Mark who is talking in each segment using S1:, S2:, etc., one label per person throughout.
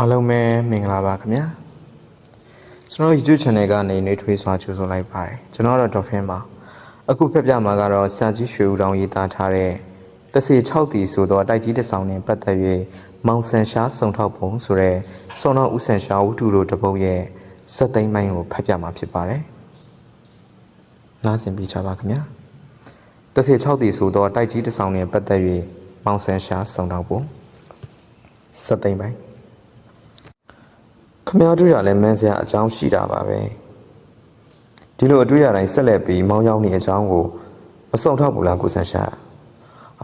S1: အားလုံးပဲမင်္ဂလာပါခင်ဗျာကျွန်တော် YouTube channel ကနေနေထွေးစွာကြိုဆိုလိုက်ပါတယ်ကျွန်တော်တော့ Dolphin ပါအခုဖက်ပြမှာကတော့ဆာကြီးရွှေဦးတောင်ရေးသားထားတဲ့တစေ6တီဆိုတော့တိုက်ကြီးတစ်ဆောင်နဲ့ပတ်သက်၍မောင်ဆန်ရှားစုံထောက်ပုံဆိုတဲ့စုံတော်ဦးဆန်ရှားဝတ္ထုတို့တစ်ပုဒ်ရဲ့စက်သိမ်းပိုင်းကိုဖက်ပြမှာဖြစ်ပါတယ်နားဆင်ပြီးကြပါခင်ဗျာတစေ6တီဆိုတော့တိုက်ကြီးတစ်ဆောင်နဲ့ပတ်သက်၍မောင်ဆန်ရှားစုံထောက်ပုံစက်သိမ်းပိုင်း ခမည်းတို့ရလည်းမန်းစရာအကြောင်းရှိတာပါပဲဒီလိုအတွေ့အတိုင်းဆက်လက်ပြီးမောင်းရောက်နေအကြောင်းကိုမစုံထောက်ဘူးလားကိုဆန်ရှာ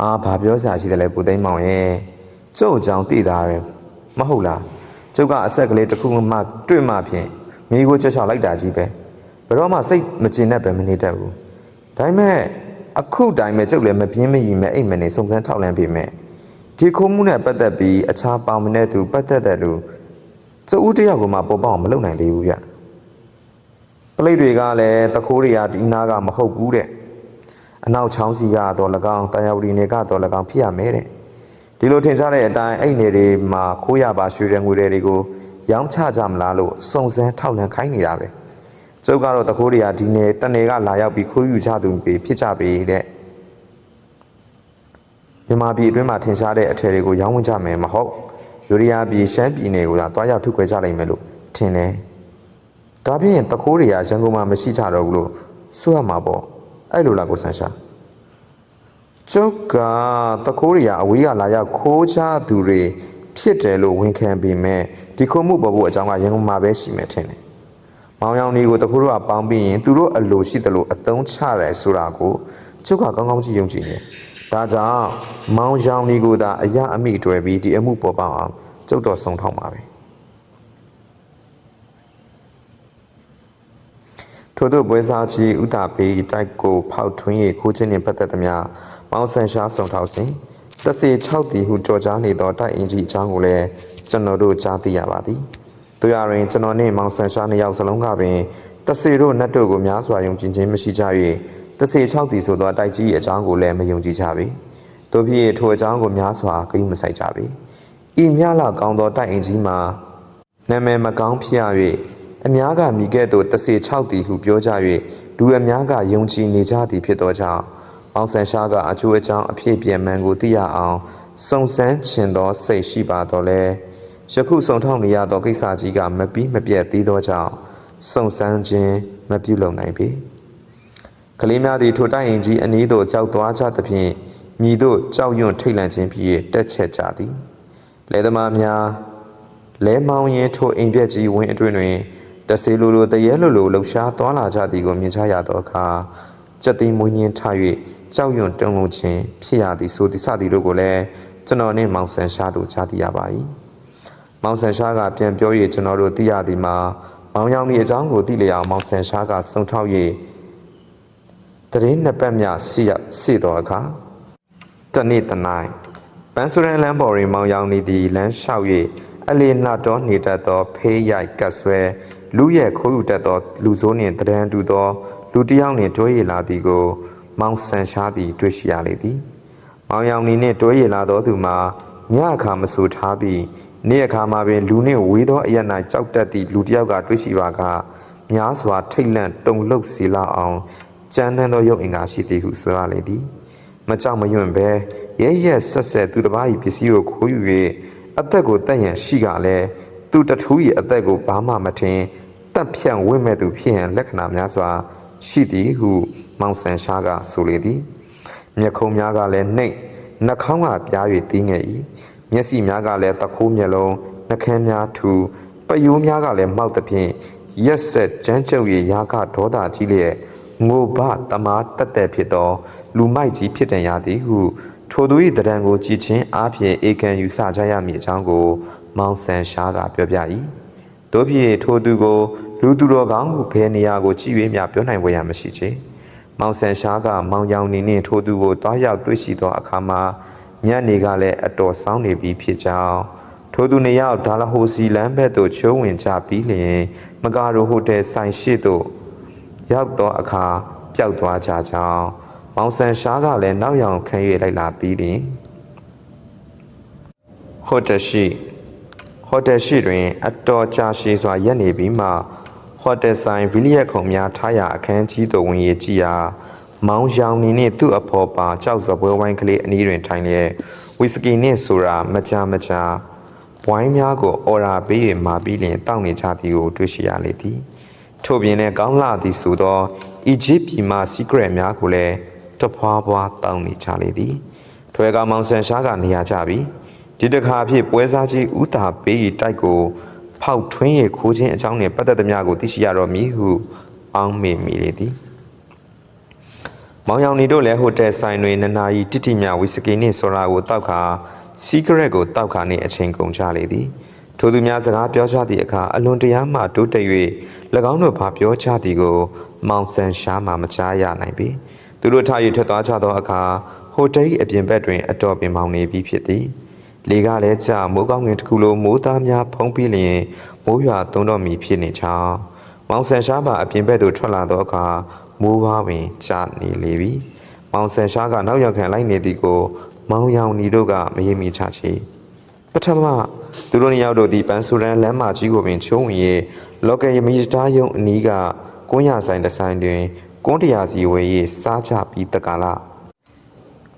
S1: အာဘာပြောစရာရှိတယ်လဲပူသိမ်းမောင်ရဲ့ကျုပ်အကြောင်းသိတာပဲမဟုတ်လားကျုပ်ကအဆက်ကလေးတစ်ခုမှတွေ့မှဖြင့်မိကိုချက်ချောက်လိုက်တာကြီးပဲဘယ်တော့မှစိတ်မကျင်တတ်ပဲမနေတတ်ဘူးဒါပေမဲ့အခုတိုင်းမဲ့ကျုပ်လည်းမပြင်းမရည်မဲ့အိမ်မနေစုံစမ်းထောက်လန့်ပြီမဲ့ဒီခိုးမှုနဲ့ပတ်သက်ပြီးအခြားပေါင်မတဲ့သူပတ်သက်တဲ့လူ ကျဦးတယောက်ကမှပေါ်ပေါအောင်မလုပ်နိုင်သေးဘူးဗျပလိတ်တွေကလည်းတခိုးတွေကဒီနာကမဟုတ်ဘူးတဲ့အနောက်ချောင်းစီကတော့၎င်းတန်ယောက်ဒီနေကတော့၎င်းဖြစ်ရမယ်တဲ့ဒီလိုထင်ရှားတဲ့အတိုင်းအဲ့နေတွေမှာခိုးရပါရွှေရငွေတွေကိုရောင်းချကြမလားလို့စုံစမ်းထောက်လှမ်းခိုင်းနေတာပဲကျုပ်ကတော့တခိုးတွေကဒီနေတနေကလာရောက်ပြီးခိုးယူကြသူတွေဖြစ်ကြပေတဲ့မြန်မာပြည်အတွင်းမှာထင်ရှားတဲ့အထည်တွေကိုရောင်းဝယ်ကြမယ်မဟုတ် ယူရီးယားပြည်ရှမ်းပြည်နယ်ကိုသာတွားရောက်ထုတ်ခွဲကြလိမ့်မယ်လို့ထင်တယ်။ဒါဖြင့်တခိုးတွေကရန်ကုန်မှာမရှိကြတော့ဘူးလို့ဆိုရမှာပေါ့။အဲ့လိုလားကိုဆန်ရှာ။ကျုပ်ကတခိုးတွေကအဝေးကလာရောက်ခိုးချသူတွေဖြစ်တယ်လို့ဝန်ခံပြီးမဲ့ဒီခုမှုပေါ်ဖို့အကြောင်းကရန်ကုန်မှာပဲရှိမယ်ထင်တယ်။မောင်ရောင်ဒီကိုတခိုးတို့ကပေါင်းပြီးရင်သူတို့အလိုရှိတယ်လို့အသုံးချတယ်ဆိုတာကိုကျုပ်ကကောင်းကောင်းကြည့်ယုံကြည်နေတယ်။ ဒါကြောင့်မောင်ရောင်ဒီကိုသာအရာအမိတွေ့ပြီးဒီအမှုပေါ်ပေါအောင်ကျုပ်တော်ဆုံးထောက်ပါပဲထို့သောပွဲစားကြီးဥတာပေတိုက်ကိုဖောက်ထွင်း၍ခိုးခြင်းနှင့်ပတ်သက်သမျှမောင်ဆန်ရှားဆုံးထောက်စဉ်တစေ6တီဟုကြော်ကြားနေသောတိုက်အင်ကြီးအကြောင်းကိုလည်းကျွန်တော်တို့ကြားသိရပါသည်တို့ရရင်ကျွန်တော်နှင့်မောင်ဆန်ရှားနှစ်ယောက်စလုံးကပင်တစေတို့နတ်တို့ကိုများစွာယုံကြည်ခြင်းမရှိကြ၍ တစေ6တီဆိုသောတိုက်ကြီးအကြောင်းကိုလည်းမယုံကြည်ကြပေတို့ဖြစ်ထိုအကြောင်းကိုများစွာဂရုမစိုက်ကြပေဤမြလာကောင်းသောတိုက်အင်ကြီးမှာနာမည်မကောင်းဖြစ်ရ၍အများကမိကဲ့သို့တစေ6တီဟုပြောကြ၍လူအများကယုံကြည်နေကြသည်ဖြစ်သောကြောင့်အောင်ဆန်ရှားကအကျိုးအကြောင်းအဖြစ်ပြန်မှန်ကိုသိရအောင်စုံစမ်းချင်သောစိတ်ရှိပါတော့လဲယခုစုံထောက်နေရသောကိစ္စကြီးကမပြီးမပြတ်သေးသောကြောင့်စုံစမ်းခြင်းမပြုလုပ်နိုင်ပေ ကလေးများသည်ထိုတိုက်ရင်ကြီးအနည်းသို့ကြောက်သွားကြသဖြင့်မြည်တို့ကြောက်ရွံ့ထိတ်လန့်ခြင်းဖြစ်တက်ချက်ကြသည်လဲသမားများလဲမောင်းရင်ထိုအိမ်ပြက်ကြီးဝင်းအတွင်းတွင်တဆေလိုလိုတရဲလိုလိုလှူရှားသွားလာကြသည်ကိုမြင်ကြရသောအခါစက်သိမ်းမွေးညင်းထ၍ကြောက်ရွံ့တုန်လှုပ်ခြင်းဖြစ်ရသည်ဆိုသည်စသည်တို့ကိုလည်းကျွန်တော်နှင့်မောင်ဆန်ရှားတို့ကြားသိရပါ၏မောင်ဆန်ရှားကပြန်ပြော၍ကျွန်တော်တို့သိရသည်မှာမောင်ရောင်ဤအကြောင်းကိုသိလျအောင်မောင်ဆန်ရှားကစုံထောက်၍ တရင်နှစ်ပတ်မြစီရစီတော်အခါတနေ့တနိုင်ပန်းစရန်လမ်းပေါ်တွင်မောင်ရောင်နေသည့်လမ်းလျှောက်၍အလေးနှတော်နေတတ်သော ဖေးရိုက်ကတ်ဆွဲလူရဲ့ခိုးယူတတ်သော လူဆိုးနှင့်တရန်တူသော လူတစ်ယောက်နှင့်တွဲရည်လာသည်ကို မောင်ဆန်ရှားသည်တွေ့ရှိရလေသည်။မောင်ရောင်နေနှင့်တွဲရည်လာသောသူမှာညအခါမဆူထားပြီးနေ့အခါမှာပင်လူနှင့်ဝေးသောအရ၌ကြောက်တတ်သည့်လူတစ်ယောက်ကတွေ့ရှိပါကများစွာထိတ်လန့်တုန်လှုပ်စေလောက်အောင် ကြမ်းတမ်းသောရုပ်အင်္ဂါရှိသည်ဟုဆိုရလေသည်။မကြောက်မရွံ့ဘဲရဲရဲဆက်ဆက်သူတစ်ပါး၏ပစ္စည်းကိုခိုးယူ၍အသက်ကိုတက်ရန်ရှိကလည်းသူတထူး၏အသက်ကိုဘာမှမထင်တက်ဖြန့်ဝင့်မဲ့သူဖြစ်ရန်လက္ခဏာများစွာ ရှိသည်ဟု မောင်ဆန်ရှားကဆိုလေသည်မျက်ခုံးများကလည်းနှိပ်နှာခေါင်းကပြား၍တင်းငယ်၏မျက်စိများကလည်းတခိုးမျက်လုံးနှကန်းများထူပယိုးများကလည်းမောက်သဖြင့်ရက်ဆက်ကြမ်းကြုပ်၍ရာခဒေါသကြီးလျက် ငိုဘတမားတက်တက်ဖြစ်သော လူမိုက်ကြီးဖြစ်တန်ရသည်ဟုထိုသူ၏တရံကိုကြည်ချင်းအားဖြင့်အေကန်ယူဆကြရမည်အကြောင်းကို မောင်ဆန်ရှားကပြောပြ၏တို့ဖြစ်ထိုသူကို လူသူတော်ကောင်းဟုဘယ်နေရာကိုကြည့်၍မျှပြောနိုင်ဝရမရှိချေမောင်ဆန်ရှားကမောင်ရောင်နေနှင့်ထိုသူကိုတွားရောက်တွေ့ရှိသောအခါမှာညနေကလည်းအတော်ဆောင်းနေပြီဖြစ်ကြောင်းထိုသူနှစ်ယောက်ဒါလဟိုစီလမ်းဘက်သို့ချိုးဝင်ကြပြီးလျင်မကာရိုဟိုတယ်ဆိုင်ရှိသို့ ရောက်သောအခါပျောက်သွားကြကြောင်းမောင်ဆန်ရှားကလည်းနောက်ရောင်ခန်း၍လိုက်လာပြီးလျင်ဟိုတယ်ရှိဟဟိုတယ်ရှိတွင် အတော်ကြာရှည်စွာရက်နေပြီးမှဟိုတယ်ဆိုင်ဗီလီယက်ခုံများထားရာအခန်းကြီးသို့ဝင်ရကြည့်ရာမောင်ရောင်နေနှင့်သူ့အဖော်ပါကြောက်စပွဲဝိုင်းကလေးအနီးတွင်ထိုင်လျက်ဝီစကီနှင့်ဆိုတာမကြာမကြာဝိုင်းများကိုအော်ရာပေး၍မာပြီးလျင်တောက်နေကြသည်ကိုတွေ့ရှိရလေသည် ထို့ပြင်လည်းကောင်းလာသည်ဆိုသောအီဂျစ်ပြည်မှစီကရက်များကိုလည်းတဖွာဖွာတောက်နေကြလေသည်ထွဲကမောင်ဆန်ရှားကနေရာကြပြီဒီတစ်ခါအဖြစ်ပွဲစားကြီးဥတာပေး၏တိုက်ကို ဖောက်ထွင်းရခိုးခြင်းအကြောင်းနှင့်ပတ်သက်သမျှကိုသိရှိရတော့မည်ဟုအောင်းမေမိလေသည်မောင်ရောင်နေတို့လည်းဟိုတယ်ဆိုင်တွင်နနာရီတိတိမြဝီစကီနှင့်ဆိုရာကိုတောက်ခါစီကရက်ကိုတောက်ခါနှင့်အချိန်ကုန်ကြလေသည် ထိုသူများစကားပြောကြသည့်အခါအလွန်တရာမှတိုးတက်၍၎င်းတို့ဘာပြောကြသည်ကို မောင်ဆန်ရှားမှမကြားရနိုင်ပေသူတို့ထား၍ထွက်သွားကြသောအခါဟိုတယ်၏အပြင်ဘက်တွင်အတော်ပင်မောင်နေပြီးဖြစ်သည်လေကလည်းကြာမိုးကောင်းငင်တစ်ခုလိုမိုးသားများဖုံးပြီးလျင်မိုးရွာသွန်းတော်မူဖြစ်နေချောင်းမောင်ဆန်ရှားပါအပြင်ဘက်သို့ထွက်လာသောအခါမိုးဘာပင်ကျနေလေပြီ။မောင်ဆန်ရှားကနောက်ရောက်ခံလိုက်နေသည်ကို မောင်ရောင်နီတို့ကမရေမီချချေ ပထမသူတို့နှစ်ယောက်တို့သည်ပန်းဆူရန်လမ်းမကြီးကိုပင်ချုံးဝင်၍လော်ကယ်ယမီတားယုံအနီးကကွန်းရဆိုင်တစ်ဆိုင်တွင်ကွန်းတရာစီဝေ၍စားချပြီးတက္ကလာ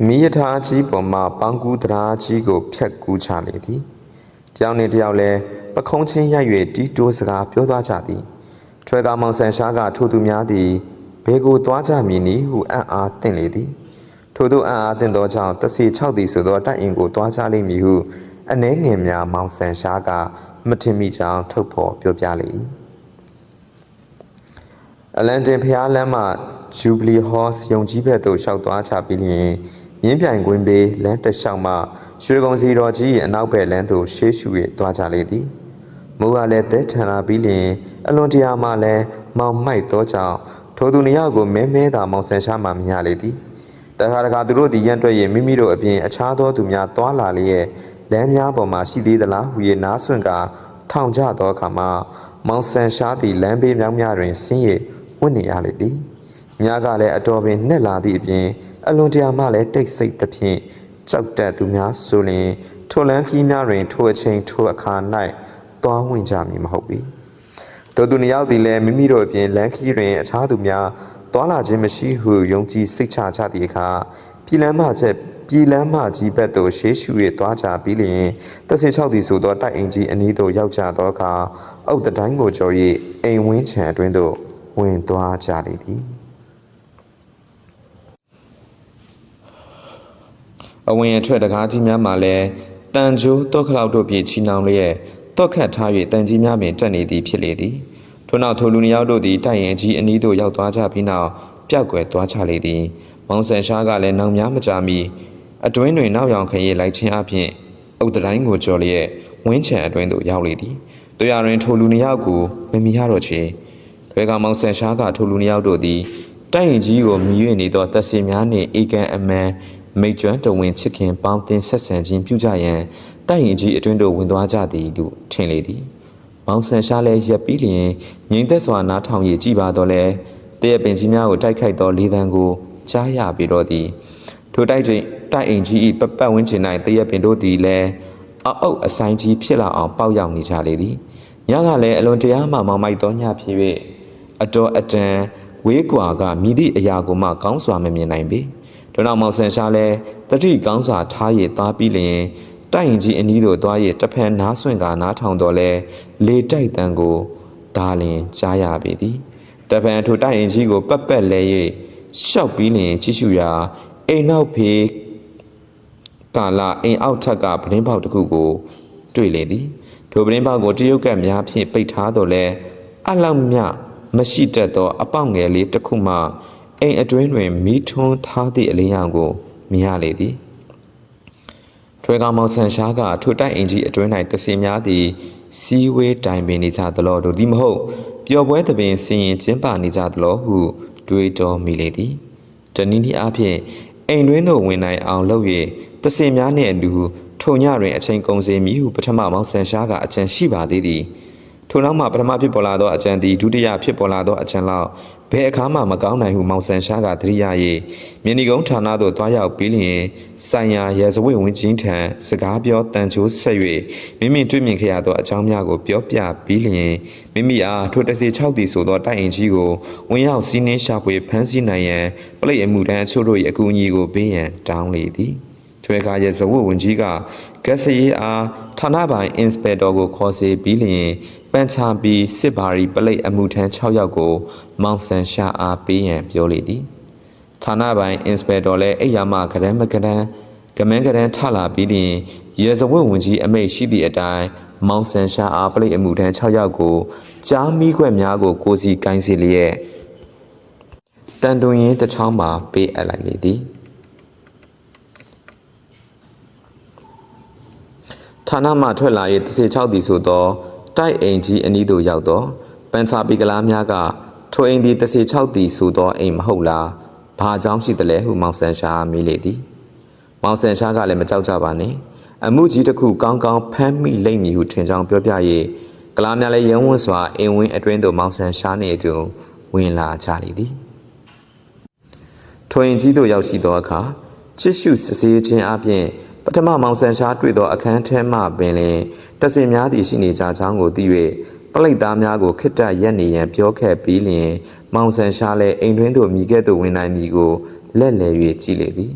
S1: မီးရထားကြီးပေါ်မှပန်းကူးတရားကြီးကိုဖြတ်ကူးချလေသည်။ကြောင်နေတယောက်လည်းပခုံးချင်းရိုက်၍တီးတိုးစကားပြောသွားကြသည်။ထွဲကားမောင်ဆန်ရှားကထိုသူများသည်ဘေကိုသွားကြမည်နည်းဟုအံ့အားသင့်လေသည်ထိုသူအံ့အားသင့်သောကြောင့်တစီ6သည်ဆိုသောတိုက်အင်ကိုသွားကြလိမ့်မည်ဟု အနှဲငယ်များမောင်ဆန်ရှားကမထင်မိကြောင်းထုတ်ဖော်ပြောပြလေ၏အလန်တင်ဖျားလမ်းမှဂျူဘလီဟော့စ်ယုံကြီးဘက်သို့လျှောက်သွားချပြီးလျင်မြင်းပြိုင်ကွင်းဘေးလမ်းတစ်လျှောက်မှရွှေကုံစီတော်ကြီး၏အနောက်ဘက်လမ်းသို့ရှေးရှု၍သွားကြလေသည်မိုးကလည်းတဲထန်လာပြီးလျင်အလွန်တရာမှလည်းမောင်မိုက်သောကြောင့်ထိုသူနှစ်ယောက်ကိုမဲမဲသာမောင်ဆန်ရှားမှမြင်ရလေသည်တခါတခါသူတို့သည်ရန်တွက်၍မိမိတို့အပြင်အခြားသောသူများတွာလာလျက် လမ်းများပေါ်မှရှိသေးသလားဟူ၍နားဆွင့်ကထောင်ကျသောအခါမှာမောင်ဆန်ရှားသည်လမ်းဘေးမြောင်းများတွင်ဆင်းရဝင့်နေရလေသည်ညကလည်းအတော်ပင်နှက်လာသည့်အပြင်အလွန်တရာမှလည်းတိတ်ဆိတ်သဖြင့်ကြောက်တက်သူများဆိုလျင်ထိုလန်းခီးများတွင်ထိုအချိန်ထိုအခါ၌သွားဝင်ကြမည်မဟုတ်ပေ။တို့သူနှစ်ယောက်သည်လည်းမိမိတို့အပြင်လန်းခီးတွင်အခြားသူများသွားလာခြင်းမရှိဟုယုံကြည်စိတ်ချကြသည့်အခါပြည်လမ်းမှချက် ပြည်လမ်းမှကြီးဘက်သို့ရှေးရှု၍သွားကြပြီးလျင်တက်စေ6သည်ဆိုသောတိုက်အိမ်ကြီးအနီးသို့ရောက်ကြသောအခါအုတ်တတိုင်းကိုကျော်၍အိမ်ဝင်းခြံအတွင်းသို့ဝင်သွားကြလေသည်။အဝင်အထွက်တကားကြီးများမှလည်းတန်ချိုးတော့ခလောက်တို့ဖြင့်ချီနှောင်လျက်တော့ခတ်ထား၍တန်ကြီးများပင်တက်နေသည်ဖြစ်လေသည်ထို့နောက်ထိုလူနှစ်ယောက်တို့သည်တိုက်ရင်ကြီးအနီးသို့ရောက်သွားကြပြီးနောက်ပျောက်ကွယ်သွားချလေသည်မောင်ဆန်ရှားကလည်းနောင်များမကြာမီ အတွင်းတွင်နောက်ရောင်ခရီးလိုက်ခြင်းအပြင်အုတ်တိုင်းကိုကြော်လျက်ဝင်းချံအတွင်းသို့ရောက်လေသည်တို့ရတွင်ထိုလူနှစ်ယောက်ကိုမမီရတော့ချေထွဲကမောင်ဆန်ရှားကထိုလူနှစ်ယောက်တို့သည်တိုက်ရင်ကြီးကိုမြည်၍နေသောတက်စီများနှင့်အေကန်အမန်မိတ်ကျွမ်းတဝင်ချစ်ခင်ပေါင်းတင်ဆက်ဆံခြင်းပြုကြရန်တိုက်ရင်ကြီးအတွင်းသို့ဝင်သွားကြသည်ဟုထင်လေသည်။မောင်ဆန်ရှားလည်းရက်ပြီးလျင်ငိမ့်သက်စွာနားထောင်ရကြည်ပါတော့လဲတရပင်ကြီးများကိုတိုက်ခိုက်သောလေးတန်းကိုကြားရပြီးတော့သည်ထိုတိုက်ချိန် တိုက်အိမ်ကြီး၏ပပတ်ဝန်းကျင်၌တရပင်တို့သည်လည်းအအုပ်အဆိုင်ကြီးဖြစ်လာအောင်ပေါက်ရောက်နေကြလေသည်။ညကလည်းအလွန်တရာမှမောင်မိုက်သောညဖြစ်၍အတော်အတန်ဝေးကွာကမိသည့်အရာကိုမှကောင်းစွာမမြင်နိုင်ပေ။ဒနောက်မောင်ဆန်ရှားလဲတတိကောင်းစွာထားရသားပြီးလျင်တိုက်ရင်ကြီးအနီးသို့သွားရတဖန်နားဆွင့်ကနားထောင်တော်လဲလေတိုက်တန်ကိုဒါလင်ကြားရပေသည်တဖန်ထိုတိုက်ရင်ကြီးကိုပက်ပက်လဲ၍ရှောက်ပြီးလျင်ကြည့်ရှုရာအိမ်နောက်ဖေး ကာလအိမ်အောက်ထက်ကပဒင်းပေါက်တစ်ခုကို တွေ့လေသည်ထိုပဒင်းပေါက်ကိုတရုတ်ကများဖြင့်ပိတ်ထားတော်လဲအလောက်မြမရှိတတ်သော အပေါက်ငယ်လေးတစ်ခုမှအိမ်အတွင်းတွင်မီးထွန်းထားသည့်အလင်းရောင်ကိုမြင်ရလေသည်ထွဲကောင်မောင်ဆန်ရှားကထိုတိုက်အင်ကြီးအတွင်း၌တစင်များသည်စီဝေးတိုင်ပင်နေကြသလောတို့ဒီမဟုတ်ပျော်ပွဲသပင်ဆင်ရင်ကျင်းပနေကြသလောဟုတွေးတော်မိလေသည်တနည်းနည်းအားဖြင့်အိမ်တွင်းသို့ဝင်နိုင်အောင်လုပ်၍ တစင်များနှင့်အတူထုံညတွင်အချိန်ကုန်စေမည်ဟုပထမမောင်ဆန်ရှားကအကြံရှိပါသေးသည်ထို့နောက်မှပထမဖြစ်ပေါ်လာသောအကြံသည်ဒုတိယဖြစ်ပေါ်လာသောအကြံလောက်ဘယ်အခါမှမကောင်းနိုင်ဟုမောင်ဆန်ရှားကသတိရ၍မြင်းဒီကုန်းဌာနသို့တွားရောက်ပြီးလျင်ဆိုင်ရာရဲစဝိဝင်ချင်းထံစကားပြောတန်ချိုးဆက်၍မိမိတွေ့မြင်ခဲ့ရသောအကြောင်းများကိုပြောပြပြီးလျင်မိမိအားထိုတစီ6တီဆိုသောတိုက်အင်ကြီးကိုဝင်ရောက်စီးနှင်းရှာဖွေဖမ်းဆီးနိုင်ရန်ပလိတ်အမှုတန်းအချို့တို့၏အကူအညီကိုပေးရန်တောင်းလေသည် ထွေခါရဲစဝိဝင်ကြီးကဂက်စရီအားဌာနပိုင်အင်စပက်တော်ကိုခေါ်စေပြီးလျင်ပန်းချပြီးစစ်ဘာရီပလိတ်အမှုထမ်း6ယောက်ကို မောင်ဆန်ရှာအားပေးရန်ပြောလေသည်ဌာနပိုင်အင်စပက်တော်လည်းအိယာမကရမ်းမကရမ်းကမန်းကရမ်းထလာပြီးလျင်ရဲစဝတ်ဝင်ကြီးအမိတ်ရှိသည့်အတိုင်းမောင်ဆန်ရှာအားပလိတ်အမှုထမ်း6ယောက်ကိုကြားမီးခွက်များကို ကိုစီကိုင်းစီလျက်တန်တွင်ရင်တစ်ချောင်းမှာပေးအပ်လိုက်လေသည် နမှထွက်လာ၍တစ်စေ6သည်ဆိုသောတိုက်အိမ်ကြီးအနီးသို့ရောက်သောပန်းချပီကလားများကထိုအိမ်သည်တစ်စေ6သည်ဆိုသောအိမ်မဟုတ်လားဘာကြောင့်ရှိသလဲဟုမောင်ဆန်ရှာမေးလေသည်မောင်ဆန်ရှားကလည်းမကြောက်ကြပါနဲ့အမှုကြီးတစ်ခုကောင်းကောင်းဖမ်းမိလိမ့်မည်ဟုထင်ကြောင်းပြောပြ၍ကလားများလည်းရုံးဝန်းစွာအိမ်ဝင်းအတွင်းသို့မောင်ဆန်ရှားနေအတူဝင်လာကြလေသည်ထွင်ကြီးတို့ရောက်ရှိသောအခါချစ်ရှုစစ်ဆေးခြင်းအပြင် ပထမမောင်ဆန်ရှားတွေ့သောအခန်းထဲမှပင်လင်တဆင်များသည်ရှိနေကြကြောင်းကိုသိ၍ပလိတ်သားများကိုခိတ္တရက်နေရန်ပြောခဲ့ပြီးလျင်မောင်ဆန်ရှားလည်းအိမ်တွင်းသို့မိခဲ့သို့ဝင်နိုင်မည်ကိုလက်လည်၍ကြည်လေသည်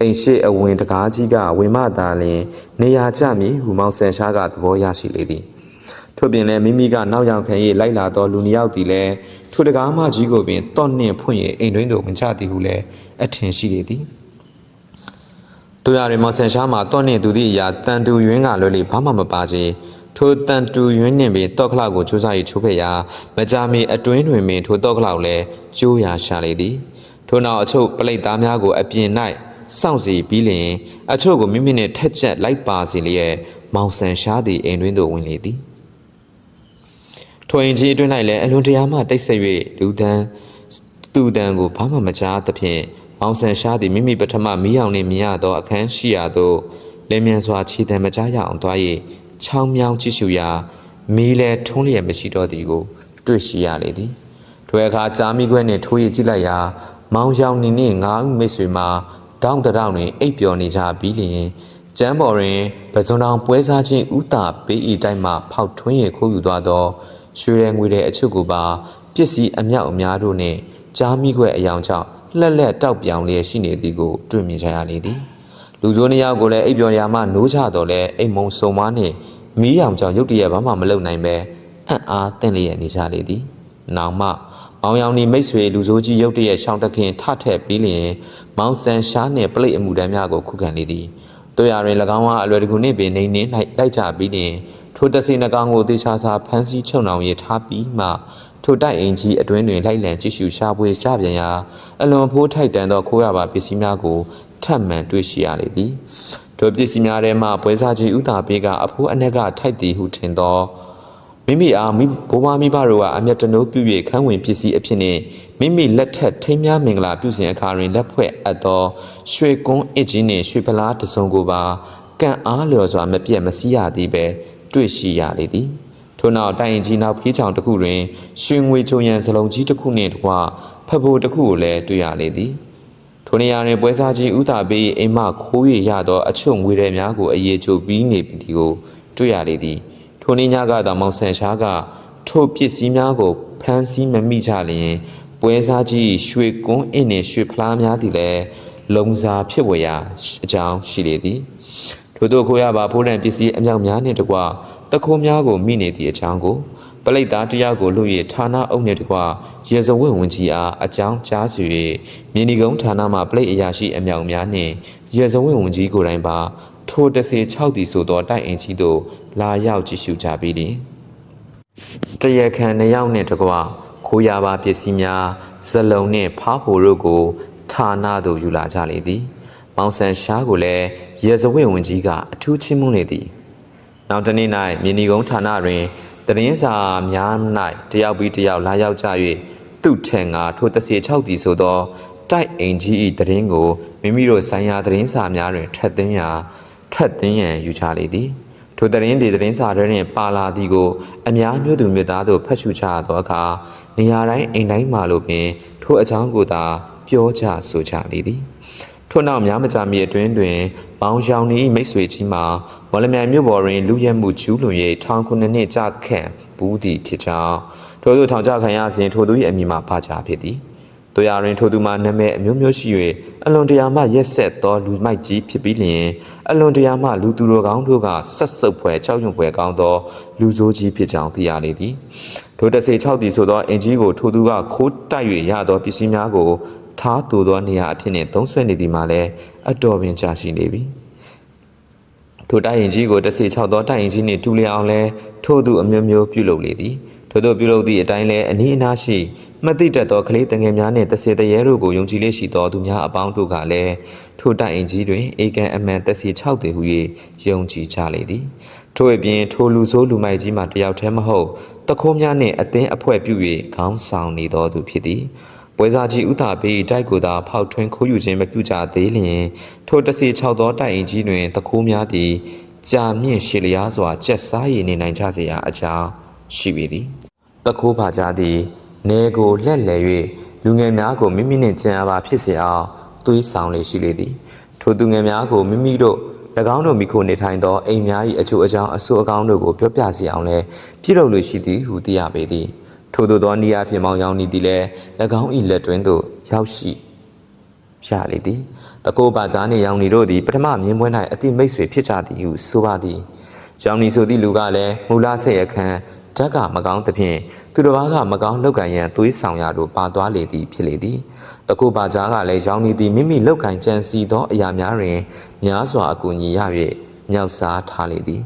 S1: အိမ်ရှိအဝင်တကားကြီးကဝိမသာလင်နေရာကျမည်ဟူမောင်ဆန်ရှားကသဘောရရှိလေသည်ထို့ပြင်လည်းမိမိကနောက်ရောက်ခံ၍လိုက်လာသောလူနှစ်ယောက်သည်လည်းထိုတကားမကြီးကိုပင်တော့နှင့်ဖွင့်၍အိမ်တွင်းသို့ဝင်ချသည်ဟုလည်းအထင်ရှိလေသည် တို့ရရင်မောင်ဆန်ရှားမှာတော့နှင့်သူသည့်အရာတန်တူယွင်းကလွယ်လေဘာမှမပါချေထိုတန်တူယွင်းနှင့်ပင်တော့ခလောက်ကိုစူးစမ်း၍ချိုးဖက်ရာမကြာမီအတွင်းတွင်ပင်ထိုတော့ခလောက်လည်းကျိုးရာရှာလေသည်ထို့နောက်အချို့ပလိတ်သားများကိုအပြင်၌စောင့်စီပြီးလျင်အချို့ကိုမိမိနှင့်ထက်ချက်လိုက်ပါစီလျက်မောင်ဆန်ရှားသည့်အိမ်တွင်သို့ဝင်လေသည်ထိုအိမ်ကြီးအတွင်း၌လည်းအလွန်တရာမှတိတ်ဆိတ်၍လူတန်းသူတန်းကိုဘာမှမကြားသဖြင့် မောင်ဆန်ရှားသည်မိမိပထမမီးအောင်နှင့်မြင်ရသောအခန်းရှိရာသို့လင်းမြန်စွာခြေတံမကြားရအောင်သွား၍ချောင်းမြောင်းကြည့်ရှုရာမီးလည်းထွန်းလျက်မရှိတော့သည်ကိုတွေ့ရှိရလေသည်ထိုအခါကြားမိခွဲနှင့်ထိုးရကြည့်လိုက်ရာမောင်ရောင်နေနှင့်ငါးဦးမိတ်ဆွေမှာတောင်းတတောင်းတွင်အိပ်ပျော်နေကြပြီးလျင်ကျမ်းပေါ်တွင်ပဇွန်တောင်ပွဲစားခြင်းဥတာပေးဤတိုင်းမှဖောက်ထွင်းရခိုးယူသွားသောရွှေရငွေတဲ့အချုပ်ကိုပါပစ္စည်းအမြောက်အများတို့နှင့်ကြားမိခွဲအယောင်ကြောင့် လှက်လက်တောက်ပြောင်လျက်ရှိနေသည်ကိုတွေ့မြင်ကြရလေသည်လူဆိုးနှစ်ယောက်ကိုလည်းအိပ်ပျော်ရာမှနိုးချတော့လဲအိမ်မုံစုံမနှင့်မီးရောင်ကြောင့်ရုတ်တရက်ဘာမှမလုပ်နိုင်ပဲအံ့အားသင့်လျက်နေကြလေသည်နောင်မှမောင်ရောင်နေမိတ်ဆွေလူဆိုးကြီးရုတ်တရက်ရှောင်းတခင်ထထက်ပြီးလျင်မောင်ဆန်ရှားနှင့်ပလိတ်အမှုတန်းများကိုခုခံလေသည်တို့ရတွင်၎င်းကအလွယ်တကူနှင့်ပင်နေနေ၌တိုက်ကြပြီးလျင်ထိုတစီနှကောင်ကိုတေချာစာဖမ်းဆီးချုပ်နှောင်ရထားပြီးမှ ထိုတိုက်အိမ်ကြီးအတွင်းတွင်လိုက်လံကြည့်ရှုရှာဖွေရှာပြန်ရာအလွန်ဖိုးထိုက်တန်သောခိုးရပါပစ္စည်းများကိုထပ်မံတွေ့ရှိရလေသည်ထိုပစ္စည်းများထဲမှပွဲစားကြီးဥတာပေးကအဖိုးအနက်ကထိုက်သည်ဟုထင်သောမိမိအားမိဘိုးမမိဘတို့ကအမျက်တနိုးပြု၍ခန်းဝင်ပစ္စည်းအဖြစ်နှင့်မိမိလက်ထက်ထိမ်းများမင်္ဂလာပြုစဉ်အခါတွင်လက်ဖွဲ့အပ်သောရွှေကွန်းအစ်ကြီးနှင့်ရွှေဖလားတစ်စုံကိုပါကန့်အားလျော်စွာမပြတ်မစည်းရသည်ပဲတွေ့ရှိရလေသည် ထို့နောက်တိုင်ရင်ကြီးနောက်ဖေးချောင်တစ်ခုတွင်ရွှေငွေချုံရန်စလုံးကြီးတစ်ခုနှင့်တကွဖဖို့တစ်ခုကိုလည်းတွေ့ရလေသည်ထိုနေရာတွင်ပွဲစားကြီးဥတာပေးအိမ်မခိုးရရသောအချုံငွေတွေများကိုအရေးချိုပြီးနေပြီဒီကိုတွေ့ရလေသည်ထိုနေ့ညကသာမောင်ဆန်ရှားကထိုပစ္စည်းများကိုဖမ်းဆီးမမိကြလျင်ပွဲစားကြီးရွှေကွန်းအင်းနှင့်ရွှေဖလားများသည်လည်းလုံစာဖြစ်ဝေရာအကြောင်းရှိလေသည်ထို့သောခိုးရပါဖိုးတန်ပစ္စည်းအမြောက်များနှင့်တကွ တခိုးများကိုမိနေသည့်အကြောင်းကိုပလိတ်သားတယောက်ကိုလွှတ်၍ဌာနအုပ်နှင့်တကွရေစဝင့်ဝင်ကြီးအားအကြောင်းကြားစီ၍မြင်းဒီကုန်းဌာနမှပလိတ်အရာရှိအမြောက်များနှင့်ရေစဝင့်ဝင်ကြီးကိုယ်တိုင်ပါထိုတစေ6တီဆိုသောတိုက်အင်ကြီးသို့လာရောက်ကြည့်ရှုကြပြီးသည်တရခံနှစ်ယောက်နှင့်တကွခိုးရပါပစ္စည်းများဇလုံနှင့်ဖားဖို့တို့ကိုဌာနသို့ယူလာကြလေသည်မောင်ဆန်ရှားကိုလည်းရေစဝင့်ဝင်ကြီးကအထူးချင်းမွန်းနေသည် နောက်တနေ့၌မြင်းဒီကုန်းဌာနတွင်တရင်စာများ၌တယောက်ပြီးတယောက်လာရောက်ကြ၍သူ့ထံကထိုတစီ6တီဆိုသောတိုက်အိမ်ကြီး၏တရင်ကိုမိမိတို့ဆိုင်ရာတရင်စာများတွင်ထက်သွင်းရာထက်သွင်းရန်ယူချလေသည်ထိုတရင်ဒီတရင်စာတွင်ပါလာသည်ကိုအများမျိုးသူမျိုးသားတို့ဖတ်ရှုကြရသောအခါနေရာတိုင်းအိမ်တိုင်းမှာလိုပင်ထိုအကြောင်းကိုသာပြောကြဆိုကြလေသည် ထို့နောက်များမကြာမီအတွင်းတွင်ပေါင်းရောင်ဤမိတ်ဆွေကြီးမှာမော်လမြိုင်မြို့ပေါ်တွင်လူရဲမှုကျူးလွန်၍ထောင်ခုနှစ်နှစ်ကြာခန့်ဘူးသည်ဖြစ်ကြောင်းထို့သောထောင်ကြခံရစဉ်ထိုသူ၏အမည်မှာပါကြဖြစ်သည်တို့ရရင်ထိုသူမှာနာမည်အမျိုးမျိုးရှိ၍အလွန်တရာမှရက်ဆက်သောလူမိုက်ကြီးဖြစ်ပြီးလျင်အလွန်တရာမှလူသူတော်ကောင်းတို့ကဆက်ဆုပ်ဖွယ်ကြောက်ရွံ့ဖွယ်ကောင်းသောလူဆိုးကြီးဖြစ်ကြောင်းသိရလေသည်ထိုတဆေ6တီဆိုသောအင်ကြီးကိုထိုသူကခိုးတိုက်၍ရသောပစ္စည်းများကို ထားတူသောနေရာအဖြစ်နှင့်သုံးဆွဲနေသည်မှာလည်းအတော်ပင်ကြာရှိနေပြီထိုတိုက်ရင်ကြီးကိုတဆေ6သောတိုက်ရင်ကြီးနှင့်တူလျောင်လဲထို့သူအမျိုးမျိုးပြုလုပ်လေသည်ထို့သောပြုလုပ်သည့်အတိုင်းလဲအနည်းအနားရှိမသိတတ်သောကလေးတငယ်များနှင့်တဆေတရေတို့ကိုယုံကြည်လေးရှိသောသူများအပေါင်းတို့ကလည်းထိုတိုက်ရင်ကြီးတွင်အေကန်အမှန်တဆေ6တေဟု၍ယုံကြည်ကြလေသည်ထို့အပြင်ထိုလူဆိုးလူမိုက်ကြီးမှတယောက်တည်းမဟုတ်တခိုးများနှင့်အသင်းအဖွဲ့ပြု၍ခေါင်းဆောင်နေသောသူဖြစ်သည် ပွဲစားကြီးဥတာပေတိုက်ကိုသာဖောက်ထွင်းခိုးယူခြင်းမပြုကြသေးလျင်ထိုတစီ6သောတိုက်အင်ကြီးတွင်တခိုးများသည်ကြာမြင့်ရှည်လျားစွာကြက်စားရည်နေနိုင်ကြစေရာအကြောင်းရှိပေသည်တခိုးပါကြသည်နေကိုလက်လည်၍လူငယ်များကိုမိမိနှင့်ကြံရပါဖြစ်စေအောင်သွေးဆောင်လေရှိလေသည်ထိုသူငယ်များကိုမိမိတို့၎င်းတို့မိခိုနေထိုင်သောအိမ်များ၏အချို့အကြောင်းအဆိုးအကောင်းတို့ကိုပြောပြစီအောင်လဲပြုလုပ်လို့ရှိသည်ဟုသိရပေသည် ထို့သောသောနေရာပြင်မောင်ရောင်နေသည်လည်း၎င်း၏လက်တွင်သို့ရောက်ရှိရလေသည်တကောပါကြားနှင့်ရောင်နေတို့သည်ပထမမြင်းပွဲ၌အတိမိတ်ဆွေဖြစ်ကြသည်ဟုဆိုပါသည်ရောင်နေဆိုသည့်လူကလည်းမူလဆက်ရခန်းဓာတ်ကမကောင်းသဖြင့်သူတစ်ပါးကမကောင်းလောက်ကန်ရန်သွေးဆောင်ရတို့ပါသွားလေသည်ဖြစ်လေသည်တကောပါကြားကလည်းရောင်နေသည်မိမိလောက်ကန်ကြံစီသောအရာများတွင်များစွာအကူအညီရ၍မြောက်စားထားလေသည်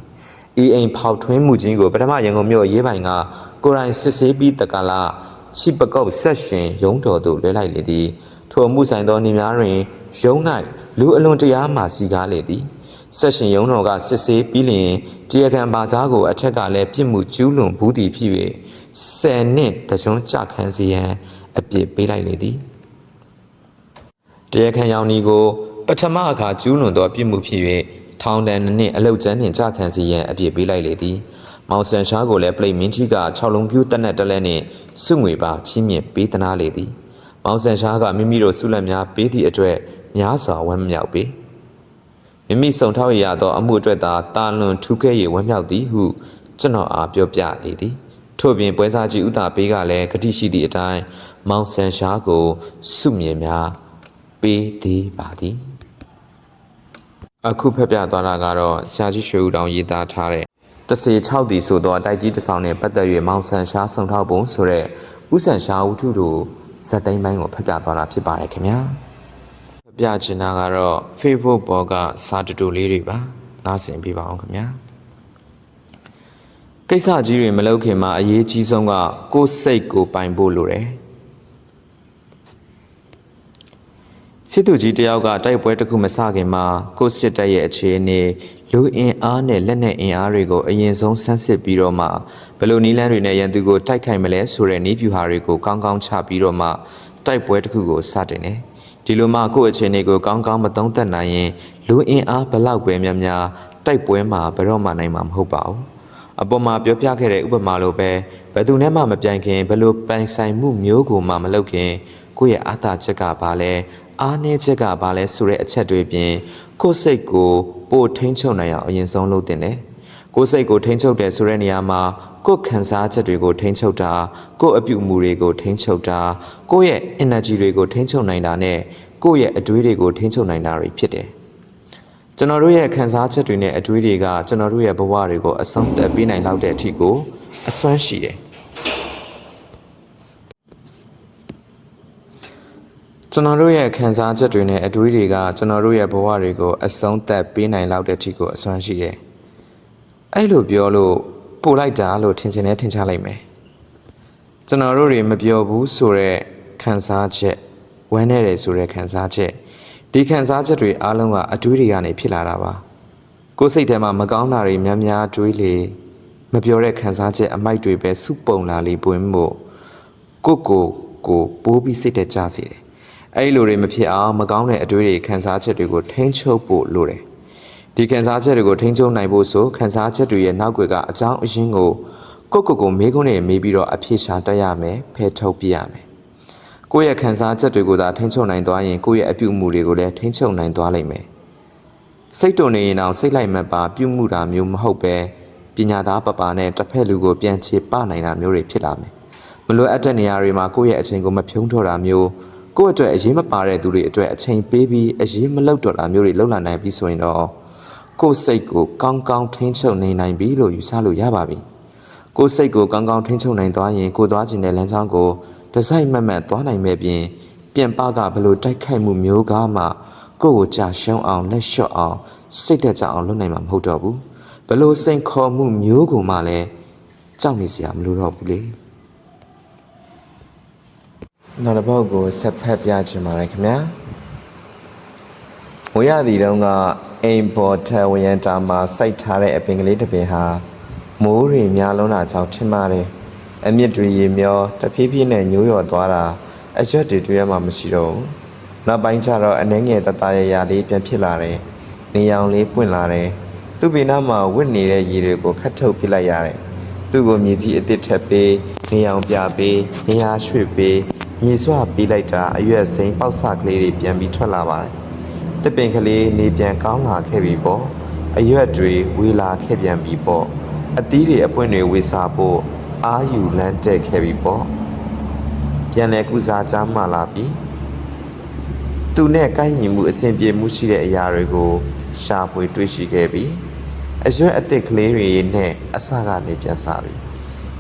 S1: ဤအိမ်ဖောက်ထွင်းမှုချင်းကိုပထမရန်ကုန်မြို့ရေးပိုင်က ကိုရိုင်းစစ်ဆေးပြီးတကလာချိပကုတ်ဆက်ရှင်ရုံးတော်သို့လွှဲလိုက်လေသည်ထိုအမှုဆိုင်သောနေများတွင်ရုံး၌လူအလွန်တရာမှစီကားလေသည်ဆက်ရှင်ရုံးတော်ကစစ်ဆေးပြီးလျင်တရားခံပါကြားကိုအထက်ကလည်းပြစ်မှုကျူးလွန်ဘူးသည်ဖြစ်၍ဆယ်နှစ်တကြွန်းကြခံစီရန်အပြစ်ပေးလိုက်လေသည်တရားခံရောင်ဒီကိုပထမအခါကျူးလွန်သောပြစ်မှုဖြစ်၍ထောင်ဒဏ်နှစ်နှစ်အလုတ်ကျန်းနှင့်ကြာခံစီရန်အပြစ်ပေးလိုက်လေသည် မောင်ဆန်ရှားကိုလည်းပလိတ်မင်းကြီးက6လုံးပြူးတက်နက်တလဲနှင့်စုငွေပါချီးမြှင့်ပေးသနာလေသည်မောင်ဆန်ရှားကမိမိတို့ဆုလက်များပေးသည့်အတွက်များစွာဝမ်းမြောက်ပေမိမိစုံထောက်ရသောအမှုအတွက်သာတာလွန်ထူးခဲ့၍ဝမ်းမြောက်သည်ဟုကျွန်တော်အားပြောပြလေသည်ထို့ပြင်ပွဲစားကြီးဥတာပေးကလည်းဂတိရှိသည့်အတိုင်းမောင်ဆန်ရှားကိုစုမြင်များပေးသေးပါသည်အခုဖက်ပြသွားတာကတော့ဆရာကြီးရွှေဦးတောင်ရေးသားထားတဲ့ တစေ6တီဆိုသောတိုက်ကြီးတစ်ဆောင်နဲ့ပတ်သက်၍မောင်ဆန်ရှားဆုံထောက်ပုံဆိုတဲ့ဥဆန်ရှားဝုထုတို့ဇက်သိမ်းပိုင်းကိုဖက်ပြသွားတာဖြစ်ပါတယ်ခင်ဗျာဖက်ပြချင်တာကတော့ Facebook ပေါ်ကစာတူတူလေးတွေပါနားဆင်ပြပါအောင်ခင်ဗျာကိစ္စကြီးတွေမလုပ်ခင်မှာအရေးကြီးဆုံးကကိုယ်စိတ်ကိုပိုင်ဖို့လိုတယ် စစ်သူကြီးတယောက်ကတိုက်ပွဲတစ်ခုမစခင်မှာကိုယ့်စစ်တပ်ရဲ့အခြေအနေလူအင်အားနဲ့လက်နက်အင်အားတွေကိုအရင်ဆုံးဆန်းစစ်ပြီးတော့မှဘယ်လိုနည်းလမ်းတွေနဲ့ရန်သူကိုတိုက်ခိုက်မလဲဆိုတဲ့နည်းဗျူဟာတွေကိုကောင်းကောင်းချပြီးတော့မှတိုက်ပွဲတစ်ခုကိုစတင်တယ်။ဒီလိုမှကိုယ့်အခြေအနေကိုကောင်းကောင်းမသုံးသပ်နိုင်ရင်လူအင်အားဘလောက်ပဲများများတိုက်ပွဲမှာဘယ်တော့မှနိုင်မှာမဟုတ်ပါဘူး။အပေါ်မှာပြောပြခဲ့တဲ့ဥပမာလိုပဲဘယ်သူနဲ့မှမပြိုင်ခင်ဘယ်လိုပိုင်ဆိုင်မှုမျိုးကိုမှမလုပ်ခင်ကိုယ့်ရဲ့အားသာချက်ကဘာလဲ အားနည်းချက်ကဘာလဲဆိုတဲ့အချက်တွေပြင်ကိုယ့်စိတ်ကိုပို့ထိန်းချုပ်နိုင်အောင်အရင်ဆုံးလုပ်တင်တယ်ကိုယ့်စိတ်ကိုထိန်းချုပ်တယ်ဆိုတဲ့နေရာမှာကိုယ့်ခံစားချက်တွေကိုထိန်းချုပ်တာကိုယ့်အပြုအမူတွေကိုထိန်းချုပ်တာကိုယ့်ရဲ့ energy တွေကိုထိန်းချုပ်နိုင်တာနဲ့ကိုယ့်ရဲ့အတွေးတွေကိုထိန်းချုပ်နိုင်တာတွေဖြစ်တယ်ကျွန်တော်တို့ရဲ့ခံစားချက်တွေနဲ့အတွေးတွေကကျွန်တော်တို့ရဲ့ဘဝတွေကိုအဆုံးသတ်ပေးနိုင်လောက်တဲ့အထိကိုအစွမ်းရှိတယ် ကျွန်တော်တို့ရဲ့ခံစားချက်တွေနဲ့အတွေးတွေကကျွန်တော်တို့ရဲ့ဘဝတွေကိုအဆုံးသတ်ပေးနိုင်လောက်တဲ့အထိကိုအစွမ်းရှိတယ်အဲ့လိုပြောလို့ပို့လိုက်တာလို့ထင်ချင်လဲထင်ရှားလိုက်မယ်ကျွန်တော်တို့တွေမပြောဘူးဆိုတော့ခံစားချက်ဝမ်းနေတယ်ဆိုတဲ့ခံစားချက်ဒီခံစားချက်တွေအားလုံးကအတွေးတွေကနေဖြစ်လာတာပါကိုယ်စိတ်ထဲမှာမကောင်းတာတွေများများတွေးလေမပြောတဲ့ခံစားချက်အမိုက်တွေပဲစုပုံလာလေပွင့်မို့ကိုယ့်ကိုယ်ကိုပိုးပြီးစိတ်တက်ကြစေတယ် အဲ့ဒီလိုတွေမဖြစ်အောင်မကောင်းတဲ့အတွေးတွေခံစားချက်တွေကိုထိန်းချုပ်ဖို့လိုတယ်ဒီဒီခံစားချက်တွေကိုထိန်းချုပ်နိုင်ဖို့ဆိုခံစားချက်တွေရဲ့နောက်ွယ်ကအကြောင်းအရင်းကိုကိုယ့်ကိုယ်ကိုမေးခွန်းနဲ့မေးပြီးတော့အဖြေရှာတတ်ရမယ်ဖယ်ထုတ်ပြရမယ်ကိုယ့်ရဲ့ခံစားချက်တွေကိုသာထိန်းချုပ်နိုင်သွားရင်ကိုယ့်ရဲ့အပြုအမူတွေကိုလည်းထိန်းချုပ်နိုင်သွားလိမ့်မယ်စိတ်တုန်နေရင်အောင်စိတ်လိုက်မပါပြုမှုတာမျိုးမဟုတ်ပဲပညာသားပပနဲ့တစ်ဖက်လူကိုပြန်ချေပနိုင်တာမျိုးတွေဖြစ်လာမယ်မလိုအပ်တဲ့နေရာတွေမှာကိုယ့်ရဲ့အချိန်ကိုမဖြုံးထော်တာမျိုး ကိုယ့်အတွက်အရေးမပါတဲ့သူတွေအတွက်အချိန်ပေးပြီးအရေးမလောက်တော့တာမျိုးတွေလောက်လာနိုင်ပြီဆိုရင်တော့ကိုယ်စိတ်ကိုကောင်းကောင်းထိန်းချုပ်နေနိုင်ပြီလို့ယူဆလို့ရပါပြီ။ကိုယ်စိတ်ကိုကောင်းကောင်းထိန်းချုပ်နိုင်သွားရင်ကိုယ်သွားခြင်းတဲ့လမ်းကြောင်းကိုတစိုက်မတ်မတ်သွားနိုင်မဲ့ပြင်ပြင်ပကဘလို့တိုက်ခိုက်မှုမျိုးကားမှကိုယ့်ကိုကြာရှုံးအောင်လက်လျှော့အောင်စိတ်တက်ကြအောင်လုပ်နိုင်မှာမဟုတ်တော့ဘူး။ဘလို့စိန်ခေါ်မှုမျိုးကိုမှလည်းကြောက်နေစရာမလိုတော့ဘူးလေ။ နောက်တစ်ပုတ်ကိုဆက်ဖက်ပြချင်ပါတယ်ခင်ဗျာ။ဝရသည်တုန်းကအိမ်ပေါ်ထဝရန်တာမှာစိုက်ထားတဲ့အပင်ကလေးတစ်ပင်ဟာမိုးတွေများလုံးတာကြောင့်ထင်ပါတယ်။အမြင့်တွေရေမျောတဖြည်းဖြည်းနဲ့ညိုးလျော်သွားတာအရွက်တွေတွေ့ရမှမရှိတော့ဘူး။နောက်ပိုင်းကျတော့အနှဲငယ်တတရရလေးပြန်ဖြစ်လာတယ်။နေရောင်လေးပွင့်လာတယ်။သူ့ပေနားမှာဝစ်နေတဲ့ရေတွေကိုခတ်ထုတ်ပြလိုက်ရတယ်။သူ့ကိုမြေကြီးအစ်စ်ထပ်ပေးနေရောင်ပြပေးနေရာရွှေ့ပေး မြေဆွပေးလိုက်တာအရွက်စိမ်းပေါက်ဆကလေးတွေပြန်ပြီးထွက်လာပါတယ်။တပင်ကလေးနေပြန်ကောင်းလာခဲ့ပြီပေါ့အရွက်တွေဝေလာခဲ့ပြန်ပြီပေါ့အသီးတွေအပွင့်တွေဝေစာဖို့အာယူလန်းတက်ခဲ့ပြီပေါ့ပြန်လဲကုစားကြမှလာပြီသူနဲ့ကိုင်းညီမှုအစဉ်ပြေမှုရှိတဲ့အရာတွေကို ရှာဖွေတွေ့ရှိခဲ့ပြီအရွက်အသစ်ကလေးတွေနဲ့အစကနေပြန်စားပြီ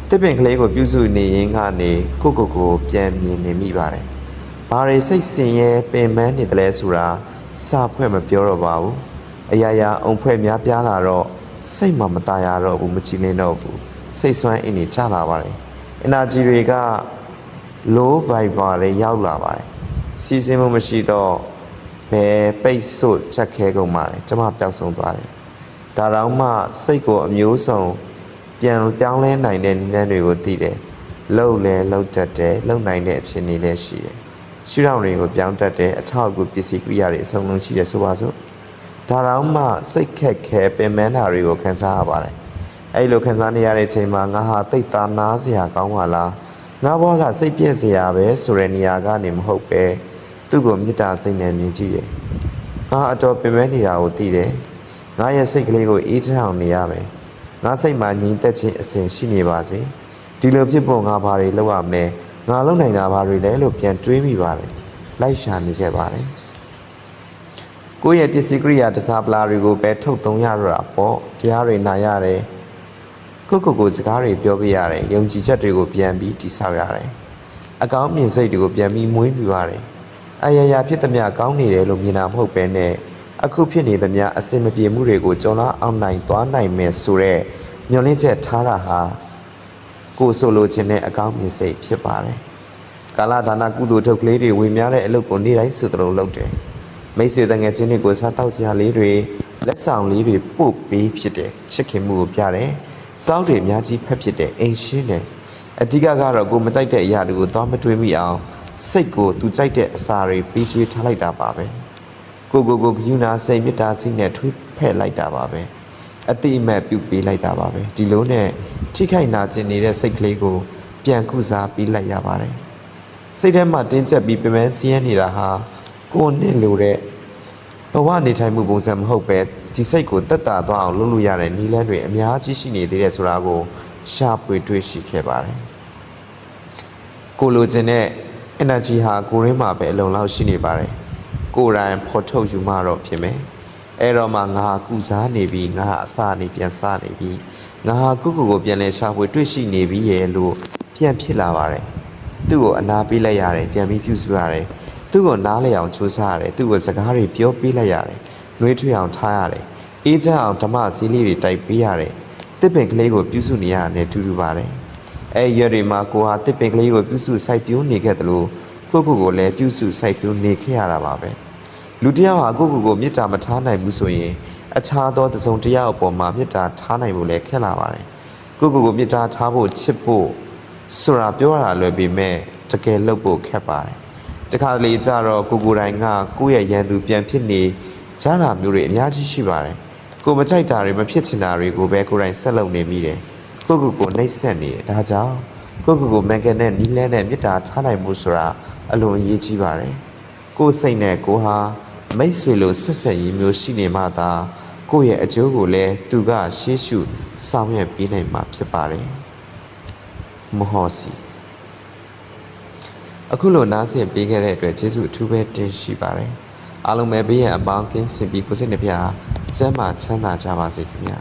S1: တပင်ကလေးကိုပြုစုနေရင်းကနေကိုကိုကိုပြန်မြင်နေမိပါတယ် ။ဘာတွေစိတ်ဆင်ရဲပင်ပန်းနေတယ်လဲဆိုတာစာဖွဲ့မပြောတော့ပါဘူး။အရာရာအုံဖွဲ့များပြားလာတော့စိတ်မှမตายရတော့ဘူးမကြည်လင်းတော့ဘူး။စိတ်ဆွမ်းအင်းနေချလာပါတယ်။ energy တွေက low viber တွေရောက်လာပါတယ်။စီစဉ်မှုမရှိတော့ဘယ်ပိတ်ဆို့ချက်ခဲကုန်ပါတယ်။ကျမပျောက်ဆုံးသွားတယ်။ဒါတော့မှစိတ်ကိုအမျိုးစုံ ပြန်ပြောင်းလဲနိုင်တဲ့နည်းလမ်းတွေကိုသိတယ်။လှုပ်လဲလှုပ်တတ်တယ်လှုပ်နိုင်တဲ့အခြေအနေလည်းရှိတယ်။ရှုထောင့်တွေကိုပြောင်းတတ်တဲ့အထောက်အကူပစ္စည်းကိရိယာတွေအဆုံးလုံးရှိတယ်ဆိုပါစို့။ဒါတော့မှစိတ်ခက်ခဲပင်ပန်းတာတွေကိုခံစားရပါတယ်။အဲ့လိုခံစားနေရတဲ့အချိန်မှာငါဟာတိတ်သားနာစရာကောင်းပါလား။ငါဘွားကစိတ်ပြည့်စရာပဲဆိုတဲ့နေရာကနေမဟုတ်ပဲသူ့ကိုမေတ္တာစိတ်နဲ့မြင်ကြည့်တယ်။ငါအတော်ပင်ပန်းနေတာကိုသိတယ်။ငါရဲ့စိတ်ကလေးကိုအေးချမ်းအောင်နေရမယ်။ ငါစိတ်မှာငြိမ်သက်ခြင်းအစဉ်ရှိနေပါစေ။ဒီလိုဖြစ်ဖို့ငါဘာတွေလုပ်ရမလဲ။ငါလုပ်နိုင်တာဘာတွေလဲလို့ပြန်တွေးမိပါတယ်။လိုက်ရှာနေခဲ့ပါတယ်။ကိုယ့်ရဲ့ပစ္စည်းကိရိယာတစားပလာတွေကိုပဲထုတ်သုံးရတော့တာပေါ့။တရားတွေနာရတယ်။ကိုယ့်ကိုယ်ကိုယ်စကားတွေပြောပြရတယ်။ယုံကြည်ချက်တွေကိုပြန်ပြီးတည်ဆောက်ရတယ်။အကောင်းမြင်စိတ်တွေကိုပြန်ပြီးမွေးမြူရတယ်။အရာရာဖြစ်သမျှကောင်းနေတယ်လို့မြင်တာမဟုတ်ပဲနဲ့ အခုဖြစ်နေသမျှအစင်မပြေမှုတွေကိုကြော်လာအောင်နိုင်သွားနိုင်မယ်ဆိုတော့မျောလင့်ချက်ထားတာဟာကိုယ်ဆိုလိုချင်တဲ့အကောင်းမြင်စိတ်ဖြစ်ပါတယ်။ကာလဒါနကုသိုလ်ထုတ်ကလေးတွေဝေများတဲ့အလုပ်ကိုနေ့တိုင်းဆိုသလိုလုပ်တယ်။မိတ်ဆွေတငယ်ချင်းတွေကိုစားတောက်စရာလေးတွေလက်ဆောင်လေးတွေပို့ပေးဖြစ်တယ်ချစ်ခင်မှုကိုပြတယ်။စောင်းတွေအများကြီးဖက်ဖြစ်တယ်အိမ်ရှင်းတယ်။အဓိကကတော့ကိုယ်မကြိုက်တဲ့အရာတွေကိုသွားမတွေးမိအောင်စိတ်ကိုသူကြိုက်တဲ့အစာတွေပေးကျွေးထားလိုက်တာပါပဲ။ ကိုကိုကိုကယူနာစိတ်မေတ္တာစိတ်နဲ့ထွေးဖက်လိုက်တာပါပဲ။အတိအမဲ့ပြုတ်ပေးလိုက်တာပါပဲဒီလိုနဲ့ထိခိုက်နာကျင်နေတဲ့စိတ်ကလေးကို ပြန်ကုစားပေးလိုက်ရပါတယ်စိတ်ထဲမှာတင်းကျပ်ပြီးပင်ပန်းစီးရဲနေတာဟာကိုယ်နဲ့လိုတဲ့ဘဝနေထိုင်မှုပုံစံမဟုတ်ပဲဒီစိတ်ကိုတက်တာသွားအောင်လုပ်လို့ရတဲ့နည်းလမ်းတွေအများကြီးရှိနေသေးတယ်ဆိုတာကိုရှာဖွေတွေ့ရှိခဲ့ပါတယ်ကိုလိုချင်တဲ့ energy ဟာကိုရင်းမှာပဲအလုံလောက်ရှိနေပါတယ် ကိုယ်တိုင်ဖော်ထုတ်ယူမှတော့ဖြစ်မယ်အဲ့တော့မှငါဟာကုစားနေပြီငါဟာအစာနေပြန်စားနေပြီငါဟာကုကုကိုပြန်လဲရှာဖွေတွေ့ရှိနေပြီရဲ့လို့ပြန်ဖြစ်လာပါတယ်သူ့ကိုအနာပေးလိုက်ရတယ်ပြန်ပြီးပြုစုရတယ်သူ့ကိုနားလဲအောင်ကြိုးစားရတယ်သူ့ကိုစကားတွေပြောပေးလိုက်ရတယ်နှွေးထွေးအောင်ထားရတယ်အေးချမ်းအောင်ဓမ္မစည်းလေးတွေတိုက်ပေးရတယ်တစ်ပင်ကလေးကိုပြုစုနေရတယ်နဲ့တူတူပါတယ်အဲရွက်တွေမှာကိုဟာတစ်ပင်ကလေးကိုပြုစုစိုက်ပျိုးနေခဲ့တယ်လို့ ကိုကုကိုလည်းပြုစုစိုက်ပျိုးနေခဲ့ရတာပါပဲလူတစ်ယောက်ဟာကိုယ့်ကိုယ်ကိုမေတ္တာမထားနိုင်ဘူးဆိုရင်အခြားသောတစ်စုံတစ်ယောက်အပေါ်မှာမေတ္တာထားနိုင်ဖို့လည်းခက်လာပါတယ်။ကိုယ့်ကိုယ်ကိုမေတ္တာထားဖို့ချစ်ဖို့ဆိုတာပြောရတာလွယ်ပေမဲ့တကယ်လုပ်ဖို့ခက်ပါတယ်။တခါလေကြတော့ကိုယ်ကိုယ်တိုင်ကကိုယ့်ရဲ့ရန်သူပြန်ဖြစ်နေကြတာမျိုးတွေအများကြီးရှိပါတယ်။ကိုမကြိုက်တာတွေမဖြစ်ချင်တာတွေကိုပဲကိုယ်တိုင်ဆက်လုပ်နေမိတယ်ကိုယ့်ကိုယ်ကိုနှိပ်စက်နေတယ်ဒါကြောင့်ကိုယ့်ကိုယ်ကိုမန်ကန်နဲ့နီးလဲနဲ့မေတ္တာထားနိုင်မှုဆိုတာ အလွန်အရေးကြီးပါတယ်ကိုယ်စိတ်နဲ့ကိုယ်ဟာမိတ်ဆွေလိုဆက်ဆက်ရေးမျိုးရှိနေမှသာကိုယ့်ရဲ့အကျိုးကိုလည်းသူကရှေ့ရှုဆောင်ရွက်ပေးနိုင်မှာဖြစ်ပါတယ်မဟောစီအခုလိုနားဆင်ပေးခဲ့တဲ့အတွက်ကျေးဇူးအထူးပဲတင်ရှိပါတယ်အားလုံးပဲဘေးရန်အပေါင်းကင်းစင်ပြီးကိုယ်စိတ်နှပြကျမ်းမာချမ်းသာကြပါစေခင်ဗျာ